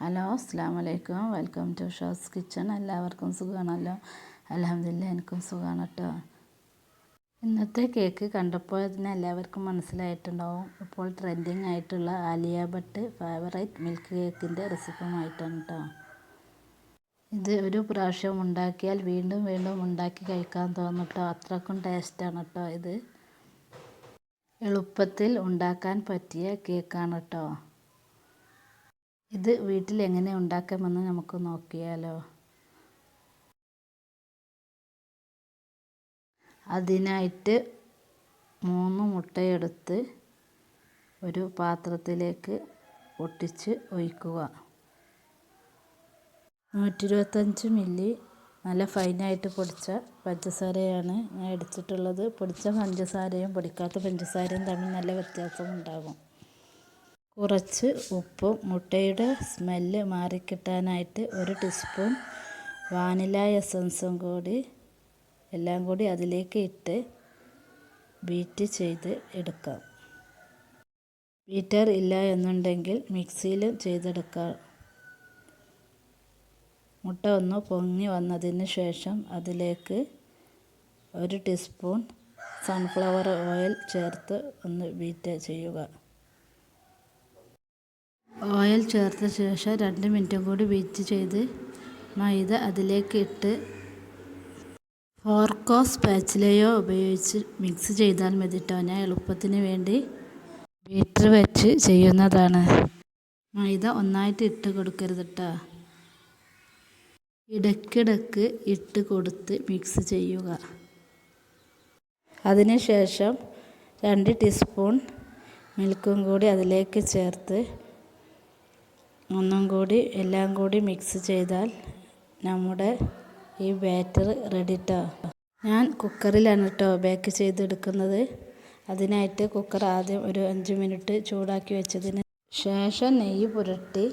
Hello അസ്സാം വലൈക്കും welcome to shows kitchen. എല്ലാവർക്കും സുഖമാണല്ലോ അലഹമില്ല എനിക്കും സുഖമാണ് കേട്ടോ ഇന്നത്തെ കേക്ക് കണ്ടപ്പോൾ തന്നെ എല്ലാവർക്കും മനസ്സിലായിട്ടുണ്ടാവും. ഇപ്പോൾ ട്രെൻഡിങ് ആയിട്ടുള്ള ആലിയ ഭട്ട് ഫേവറേറ്റ് മിൽക്ക് കേക്കിന്റെ റെസിപ്പിയുമായിട്ടാണ് കേട്ടോ ഇത് ഒരു പ്രാവശ്യം ഉണ്ടാക്കിയാൽ വീണ്ടും വീണ്ടും ഉണ്ടാക്കി കഴിക്കാൻ തോന്നും കേട്ടോ അത്രക്കും ടേസ്റ്റാണ് കേട്ടോ ഇത്. എളുപ്പത്തിൽ ഉണ്ടാക്കാൻ പറ്റിയ കേക്കാണ് കേട്ടോ ഇത് വീട്ടിൽ എങ്ങനെ ഉണ്ടാക്കാമെന്ന് നമുക്ക് നോക്കിയാലോ? അതിനായിട്ട് മൂന്ന് മുട്ടയെടുത്ത് ഒരു പാത്രത്തിലേക്ക് ഒട്ടിച്ച് ഒഴിക്കുക. നൂറ്റി ഇരുപത്തഞ്ച് മില്ലി നല്ല ഫൈനായിട്ട് പൊടിച്ച പഞ്ചസാരയാണ് ഞാൻ എടുത്തിട്ടുള്ളത്. പൊടിച്ച പഞ്ചസാരയും പൊടിക്കാത്ത പഞ്ചസാരയും തമ്മിൽ നല്ല വ്യത്യാസമുണ്ടാകും കുറച്ച് ഉപ്പും മുട്ടയുടെ സ്മെല്ല് മാറിക്കിട്ടാനായിട്ട് ഒരു ടീസ്പൂൺ വാനില എസൻസും കൂടി എല്ലാം കൂടി അതിലേക്ക് ഇട്ട് ബീറ്റ് ചെയ്ത് എടുക്കാം. ബീറ്റർ ഇല്ല എന്നുണ്ടെങ്കിൽ മിക്സിയിൽ ചെയ്തെടുക്കാം. മുട്ട ഒന്ന് പൊങ്ങി വന്നതിന് ശേഷം അതിലേക്ക് ഒരു ടീസ്പൂൺ സൺഫ്ലവർ ഓയിൽ ചേർത്ത് ഒന്ന് ബീറ്റ് ചെയ്യുക. ഓയിൽ ചേർത്ത ശേഷം രണ്ട് മിനിറ്റും കൂടി ബീറ്റ് ചെയ്ത് മൈദ അതിലേക്ക് ഇട്ട് ഫോർക്കോ സ്പാച്ചിലയോ ഉപയോഗിച്ച് മിക്സ് ചെയ്താൽ മതി കേട്ടോ ഞാൻ എളുപ്പത്തിന് വേണ്ടി ബീറ്റർ വെച്ച് ചെയ്യുന്നതാണ്. മൈദ ഒന്നായിട്ട് ഇട്ട് കൊടുക്കരുത് കേട്ടോ ഇടയ്ക്കിടയ്ക്ക് ഇട്ട് കൊടുത്ത് മിക്സ് ചെയ്യുക. അതിനുശേഷം രണ്ട് ടീസ്പൂൺ മിൽക്കും കൂടി അതിലേക്ക് ചേർത്ത് ഒന്നും കൂടി എല്ലാം കൂടി മിക്സ് ചെയ്താൽ നമ്മുടെ ഈ ബാറ്റർ റെഡി ഞാൻ കുക്കറിലാണ് കേട്ടോ ബേക്ക് ചെയ്തെടുക്കുന്നത്. അതിനായിട്ട് കുക്കർ ആദ്യം ഒരു അഞ്ച് മിനിറ്റ് ചൂടാക്കി വെച്ചതിന് ശേഷം നെയ്യ് പുരട്ടി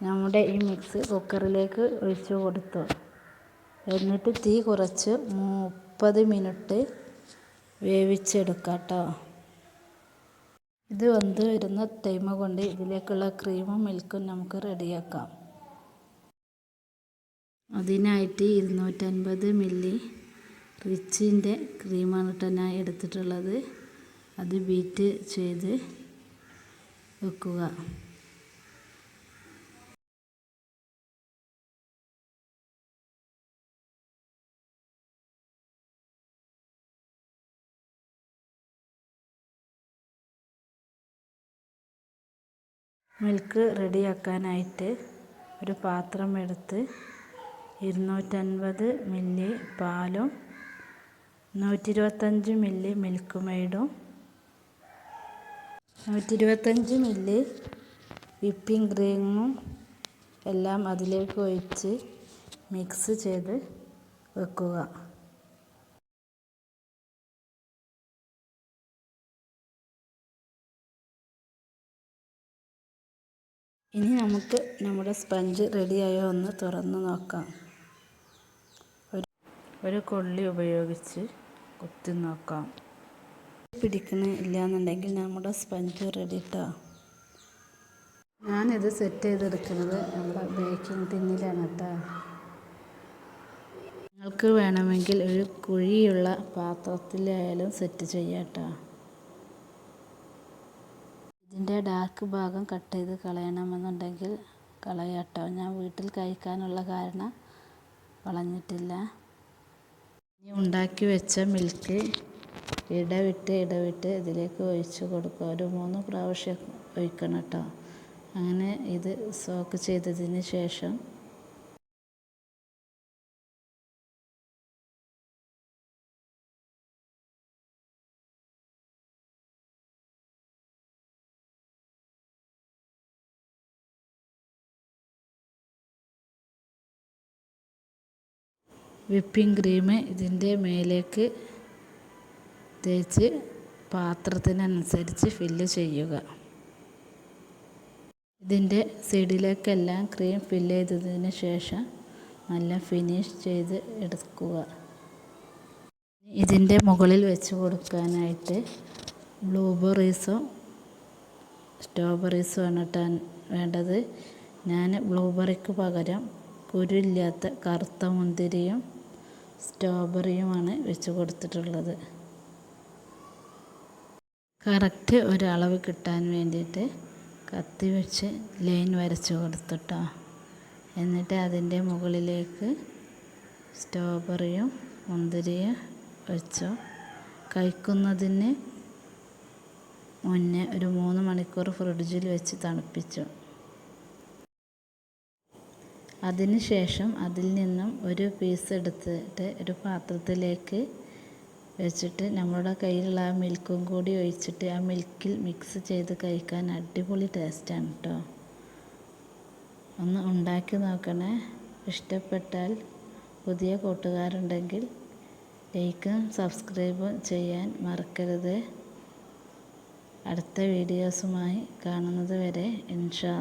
നമ്മുടെ ഈ മിക്സ് കുക്കറിലേക്ക് ഒഴിച്ചു കൊടുത്തു. എന്നിട്ട് തീ കുറച്ച് മുപ്പത് മിനിറ്റ് വേവിച്ചെടുക്കാം കേട്ടോ ഇത് വെന്ത് വരുന്ന ടൈം കൊണ്ട് ഇതിലേക്കുള്ള ക്രീമും മിൽക്കും നമുക്ക് റെഡിയാക്കാം. അതിനായിട്ട് ഇരുന്നൂറ്റൻപത് മില്ലി റിച്ചിന്റെ ക്രീമാണ് കേട്ടോ ഞാൻ എടുത്തിട്ടുള്ളത്. അത് ബീറ്റ് ചെയ്ത് വെക്കുക. മിൽക്ക് റെഡിയാക്കാനായിട്ട് ഒരു പാത്രം എടുത്ത് ഇരുന്നൂറ്റൻപത് മില്ലി പാലും നൂറ്റി ഇരുപത്തഞ്ച് മില്ലി മിൽക്ക് മെയ്ഡും നൂറ്റി ഇരുപത്തഞ്ച് മില്ലി വിപ്പിംഗ് ക്രീമും എല്ലാം അതിലേക്ക് ഒഴിച്ച് മിക്സ് ചെയ്ത് വെക്കുക. ഇനി നമുക്ക് നമ്മുടെ സ്പഞ്ച് റെഡിയായോ ഒന്ന് തുറന്ന് നോക്കാം. ഒരു ഒരു കൊള്ളി ഉപയോഗിച്ച് കുത്തി നോക്കാം. പിടിക്കണ ഇല്ലയെന്നുണ്ടെങ്കിൽ നമ്മുടെ സ്പഞ്ച് റെഡി കേട്ടോ ഞാനിത് സെറ്റ് ചെയ്തെടുക്കുന്നത് നമ്മുടെ ബേക്കിംഗ് ടിന്നിലാണ് കേട്ടോ നിങ്ങൾക്ക് വേണമെങ്കിൽ ഒരു കുഴിയുള്ള പാത്രത്തിലായാലും സെറ്റ് ചെയ്യാം കേട്ടോ ഇതിന്റെ ഡാർക്ക് ഭാഗം കട്ട് ചെയ്ത് കളയണമെന്നുണ്ടെങ്കിൽ കളയാട്ടോ. ഞാൻ വീട്ടിൽ കഴിക്കാനുള്ള കാരണം വളഞ്ഞിട്ടില്ല ഇനി ഉണ്ടാക്കി വെച്ച മിൽക്ക് ഇടവിട്ട് ഇടവിട്ട് ഇതിലേക്ക് ഒഴിച്ച് കൊടുക്കുക. ഒരു മൂന്ന് പ്രാവശ്യം ഒഴിക്കണം കേട്ടോ. അങ്ങനെ ഇത് സോക്ക് ചെയ്തതിന് ശേഷം വിപ്പിംഗ് ക്രീം ഇതിന്റെ മേലേക്ക് തേച്ച് പാത്രത്തിനനുസരിച്ച് ഫില്ല് ചെയ്യുക. ഇതിന്റെ സൈഡിലേക്കെല്ലാം ക്രീം ഫില്ല് ചെയ്തതിന് ശേഷം നല്ല ഫിനിഷ് ചെയ്ത് എടുക്കുക. ഇതിന്റെ മുകളിൽ വെച്ച് കൊടുക്കാനായിട്ട് ബ്ലൂബെറീസും സ്ട്രോബെറീസും ആണ് വേണ്ടത്. ഞാൻ ബ്ലൂബെറിക്ക് പകരം കുരുല്ലാത്ത കറുത്ത മുന്തിരിയും സ്ട്രോബെറിയുമാണ് വെച്ച് കൊടുത്തിട്ടുള്ളത്. കറക്റ്റ് ഒരളവ് കിട്ടാൻ വേണ്ടിയിട്ട് കത്തി വെച്ച് ലൈൻ വരച്ച് കൊടുത്തിട്ടോ. എന്നിട്ട് അതിന്റെ മുകളിലേക്ക് സ്ട്രോബെറിയും മുന്തിരിയും വെച്ചോ കഴിക്കുന്നതിന് മുന്നേ ഒരു മൂന്ന് മണിക്കൂർ ഫ്രിഡ്ജിൽ വെച്ച് തണുപ്പിച്ചു. അതിന് ശേഷം അതിൽ നിന്നും ഒരു പീസ് എടുത്തിട്ട് ഒരു പാത്രത്തിലേക്ക് വെച്ചിട്ട് നമ്മുടെ കയ്യിലുള്ള ആ മിൽക്കും കൂടി ഒഴിച്ചിട്ട് ആ മിൽക്കിൽ മിക്സ് ചെയ്ത് കഴിക്കാൻ അടിപൊളി ടേസ്റ്റാണ് കേട്ടോ ഒന്ന് ഉണ്ടാക്കി നോക്കണേ. ഇഷ്ടപ്പെട്ടാൽ പുതിയ കൂട്ടുകാരുണ്ടെങ്കിൽ ലൈക്കും സബ്സ്ക്രൈബും ചെയ്യാൻ മറക്കരുത്. അടുത്ത വീഡിയോസുമായി കാണുന്നത് വരെ ഇൻഷാ